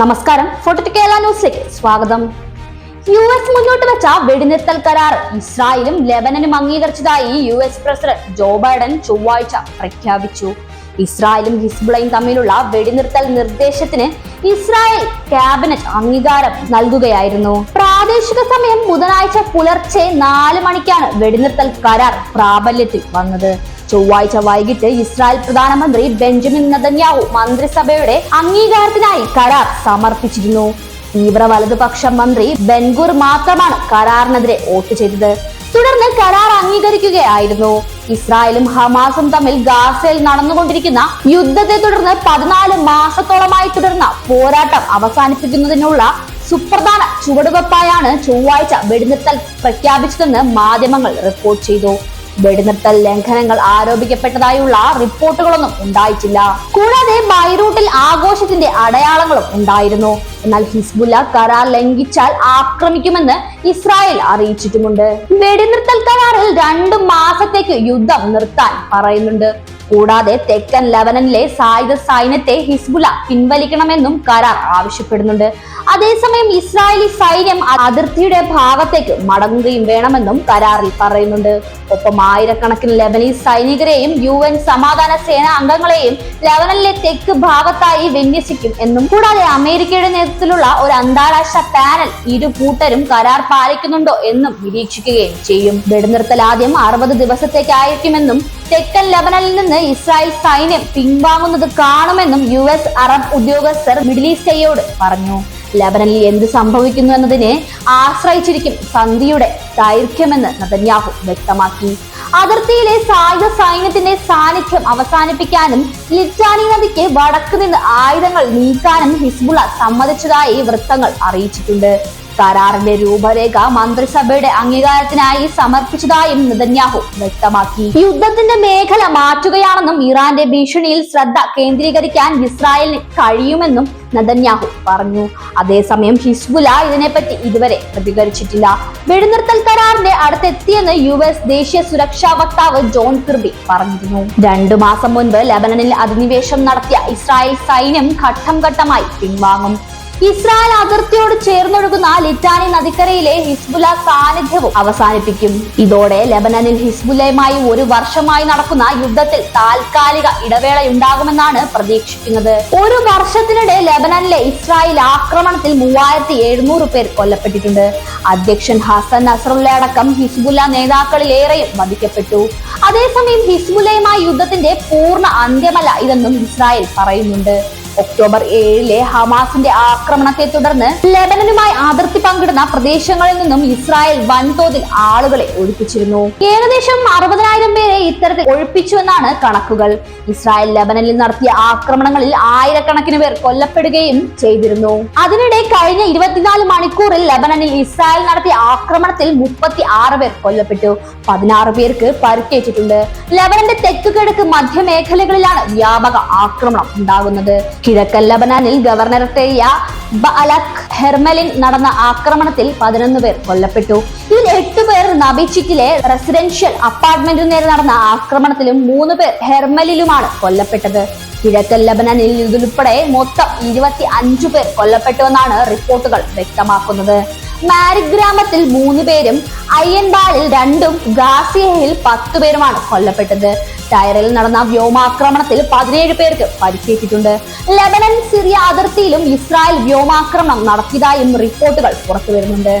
നമസ്കാരം. ന്യൂസിലേക്ക് സ്വാഗതം. യു എസ് മുന്നോട്ട് വെച്ച വെടിനിർത്തൽ കരാർ ഇസ്രായേലും ലെബനനും അംഗീകരിച്ചതായി U S president Joe Biden ചൊവ്വാഴ്ച പ്രഖ്യാപിച്ചു. ഇസ്രായേലും ഹിസ്ബുളയും തമ്മിലുള്ള വെടിനിർത്തൽ നിർദ്ദേശത്തിന് ഇസ്രായേൽ ക്യാബിനറ്റ് അംഗീകാരം നൽകുകയായിരുന്നു. പ്രാദേശിക സമയം ബുധനാഴ്ച പുലർച്ചെ നാല് മണിക്കാണ് വെടിനിർത്തൽ കരാർ പ്രാബല്യത്തിൽ വന്നത്. ചൊവ്വാഴ്ച വൈകിട്ട് ഇസ്രായേൽ പ്രധാനമന്ത്രി ബെഞ്ചമിൻ നതന്യാഹു മന്ത്രിസഭയുടെ അംഗീകാരത്തിനായി കരാർ സമർപ്പിച്ചിരുന്നു. തീവ്ര വലതുപക്ഷ മന്ത്രി ബെൻഗുർ മാത്രമാണ് കരാറിനെതിരെ വോട്ട് ചെയ്തത്. തുടർന്ന് കരാർ അംഗീകരിക്കുകയായിരുന്നു. ഇസ്രായേലും ഹമാസും തമ്മിൽ ഗാസയിൽ നടന്നുകൊണ്ടിരിക്കുന്ന യുദ്ധത്തെ തുടർന്ന് പതിനാല് മാസത്തോളമായി തുടർന്ന പോരാട്ടം അവസാനിപ്പിക്കുന്നതിനുള്ള സുപ്രധാന ചുവടുവെപ്പായാണ് ചൊവ്വാഴ്ച വെടിനിർത്തൽ പ്രഖ്യാപിച്ചതെന്ന് മാധ്യമങ്ങൾ റിപ്പോർട്ട് ചെയ്തു. വെടിനിർത്തൽ ലംഘനങ്ങൾ ആരോപിക്കപ്പെട്ടതായുള്ള റിപ്പോർട്ടുകളൊന്നും ഉണ്ടായിട്ടില്ല. കൂടാതെ ബൈറൂട്ടിൽ ആഘോഷത്തിന്റെ അടയാളങ്ങളും ഉണ്ടായിരുന്നു. എന്നാൽ ഹിസ്ബുല്ല കരാർ ലംഘിച്ചാൽ ആക്രമിക്കുമെന്ന് ഇസ്രായേൽ അറിയിച്ചിട്ടുമുണ്ട്. വെടിനിർത്തൽ കരാറിൽ രണ്ടു മാസത്തേക്ക് യുദ്ധം നിർത്താൻ പറയുന്നുണ്ട്. കൂടാതെ തെക്കൻ ലബനനിലെ സായുധ സൈന്യത്തെ ഹിസ്ബുല പിൻവലിക്കണമെന്നും കരാർ ആവശ്യപ്പെടുന്നുണ്ട്. അതേസമയം ഇസ്രായേലി സൈന്യം അതിർത്തിയുടെ ഭാഗത്തേക്ക് മടങ്ങുകയും വേണമെന്നും കരാറിൽ പറയുന്നുണ്ട്. ഒപ്പം ആയിരക്കണക്കിന് ലബനീസ് സൈനികരെയും യു എൻ സമാധാന സേന അംഗങ്ങളെയും ലബനനിലെ തെക്ക് ഭാഗത്തായി വിന്യസിക്കും എന്നും കൂടാതെ അമേരിക്കയുടെ നേതൃത്വത്തിലുള്ള ഒരു അന്താരാഷ്ട്ര പാനൽ ഇരു കൂട്ടരും കരാർ പാലിക്കുന്നുണ്ടോ എന്നും നിരീക്ഷിക്കുകയും ചെയ്യും. വെടിനിർത്തൽ ആദ്യം അറുപത് ദിവസത്തേക്കായിരിക്കുമെന്നും തെക്കൻ ലബനനിൽ നിന്ന് ഇസ്രായേൽ സൈന്യം പിൻവാങ്ങുന്നത് കാണുമെന്നും യു എസ് അറബ് ഉദ്യോഗസ്ഥർ മിഡിൽ ഈസ്റ്റയോട് പറഞ്ഞു. ലബനനിൽ എന്ത് സംഭവിക്കുന്നു എന്നതിനെ ആശ്രയിച്ചിരിക്കും സന്ധിയുടെ ദൈർഘ്യമെന്ന് നതന്യാഹു വ്യക്തമാക്കി. അതിർത്തിയിലെ സായുധ സൈന്യത്തിന്റെ സാന്നിധ്യം അവസാനിപ്പിക്കാനും ലിറ്റാനി നദിക്ക് വടക്ക് നിന്ന് ആയുധങ്ങൾ നീക്കാനും ഹിസ്ബുള സമ്മതിച്ചതായി വൃത്തങ്ങൾ അറിയിച്ചിട്ടുണ്ട്. കരാറിന്റെ രൂപരേഖ മന്ത്രിസഭയുടെ അംഗീകാരത്തിനായി സമർപ്പിച്ചതായും നെതന്യാഹു വ്യക്തമാക്കി. യുദ്ധത്തിന്റെ മേഖല മാറ്റുകയാണെന്നും ഇറാന്റെ ഭീഷണിയിൽ ശ്രദ്ധ കേന്ദ്രീകരിക്കാൻ ഇസ്രായേലിന് കഴിയുമെന്നും നദന്യാഹു പറഞ്ഞു. അതേസമയം ഹിസ്ബുല ഇതിനെപ്പറ്റി ഇതുവരെ പ്രതികരിച്ചിട്ടില്ല. വെടിനിർത്തൽ കരാറിന്റെ അടുത്തെത്തിയെന്ന് യു എസ് ദേശീയ സുരക്ഷാ വക്താവ് ജോൺ കിർബി പറഞ്ഞിരുന്നു. രണ്ടു മാസം മുൻപ് ലബനനിൽ അധിനിവേശം നടത്തിയ ഇസ്രായേൽ സൈന്യം ഘട്ടം ഘട്ടമായി പിൻവാങ്ങും. ഇസ്രായേൽ അതിർത്തിയോട് ചേർന്നൊഴുകുന്ന ലിറ്റാനി നദിക്കരയിലെ ഹിസ്ബുല സാന്നിധ്യവും അവസാനിപ്പിക്കും. ഇതോടെ ലബനനിൽ ഹിസ്ബുലയുമായി ഒരു വർഷമായി നടക്കുന്ന യുദ്ധത്തിൽ താൽക്കാലിക ഇടവേളയുണ്ടാകുമെന്നാണ് പ്രതീക്ഷിക്കുന്നത്. ഒരു വർഷത്തിനിടെ ലബനനിലെ ഇസ്രായേൽ ആക്രമണത്തിൽ മൂവായിരത്തി എഴുന്നൂറ് പേർ കൊല്ലപ്പെട്ടിട്ടുണ്ട്. അധ്യക്ഷൻ ഹസൻ നസറുള്ള അടക്കം ഹിസ്ബുല നേതാക്കളിലേറെയും വധിക്കപ്പെട്ടു. അതേസമയം ഹിസ്ബുലയുമായി യുദ്ധത്തിന്റെ പൂർണ അന്ത്യമല്ല ഇതെന്നും ഇസ്രായേൽ പറയുന്നുണ്ട്. ഒക്ടോബർ ഏഴിലെ ഹമാസിന്റെ ആക്രമണത്തെ തുടർന്ന് ലെബനനുമായി അതിർത്തി പങ്കിടുന്ന പ്രദേശങ്ങളിൽ നിന്നും ഇസ്രായേൽ വൻതോതിൽ ആളുകളെ ഒഴിപ്പിച്ചിരുന്നു. ഏകദേശം അറുപതിനായിരം പേരെ ഇത്തരത്തിൽ ഒഴിപ്പിച്ചു എന്നാണ് കണക്കുകൾ. ഇസ്രായേൽ ലെബനനിൽ നടത്തിയ ആക്രമണങ്ങളിൽ ആയിരക്കണക്കിന് പേർ കൊല്ലപ്പെടുകയും ചെയ്തിരുന്നു. അതിനിടെ കഴിഞ്ഞ ഇരുപത്തിനാല് മണിക്കൂറിൽ ലെബനനിൽ ഇസ്രായേൽ നടത്തിയ ആക്രമണത്തിൽ മുപ്പത്തി ആറ് പേർ കൊല്ലപ്പെട്ടു. പതിനാറ് പേർക്ക് പരിക്കേറ്റിട്ടുണ്ട്. ലെബനന്റെ തെക്ക് കിഴക്ക് മധ്യമേഖലകളിലാണ് വ്യാപക ആക്രമണം ഉണ്ടാകുന്നത്. കിഴക്കൻ ലബനാനിൽ ഗവർണറേറിയ ബഅലക് ഹെർമലിൻ നടന്ന ആക്രമണത്തിൽ പതിനൊന്ന് പേർ കൊല്ലപ്പെട്ടു. ഇതിൽ എട്ട് പേർ നബിച്ചിറ്റിലെ റെസിഡൻഷ്യൽ അപ്പാർട്ട്മെന്റിന് നേരെ നടന്ന ആക്രമണത്തിലും മൂന്ന് പേർ ഹെർമലിലുമാണ് കൊല്ലപ്പെട്ടത്. കിഴക്കൻ ലബനാനിൽ ഇതിലുൾപ്പെടെ മൊത്തം ഇരുപത്തി അഞ്ചു പേർ കൊല്ലപ്പെട്ടുവെന്നാണ് റിപ്പോർട്ടുകൾ വ്യക്തമാക്കുന്നത്. മാരി ഗ്രാമത്തിൽ മൂന്ന് പേരും അയ്യൻബാലിൽ രണ്ടും ഗാസിയയിൽ പത്തുപേരുമാണ് കൊല്ലപ്പെട്ടത്. ടയറിൽ നടന്ന വ്യോമാക്രമണത്തിൽ പതിനേഴ് പേർക്ക് പരിക്കേറ്റിട്ടുണ്ട്. ലബനൻ സിറിയ അതിർത്തിയിലും ഇസ്രായേൽ വ്യോമാക്രമണം നടത്തിയതായും റിപ്പോർട്ടുകൾ പുറത്തുവരുന്നുണ്ട്.